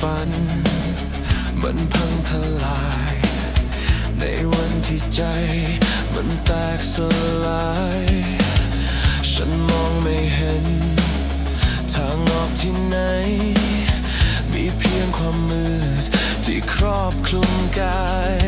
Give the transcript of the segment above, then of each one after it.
ฝัน มันพังทลาย ในวันที่ใจ มันแตกสลาย ฉันมองไม่เห็น ทางออกที่ไหน มีเพียงความมืดที่ครอบคลุมกาย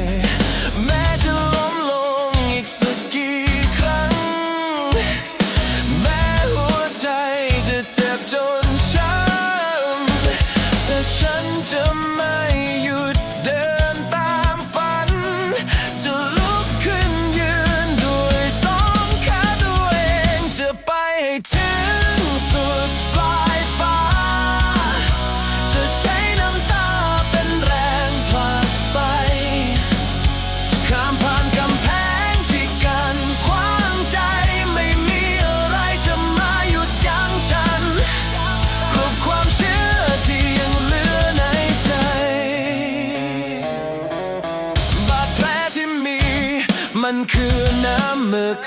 มันคือน้ำหมึก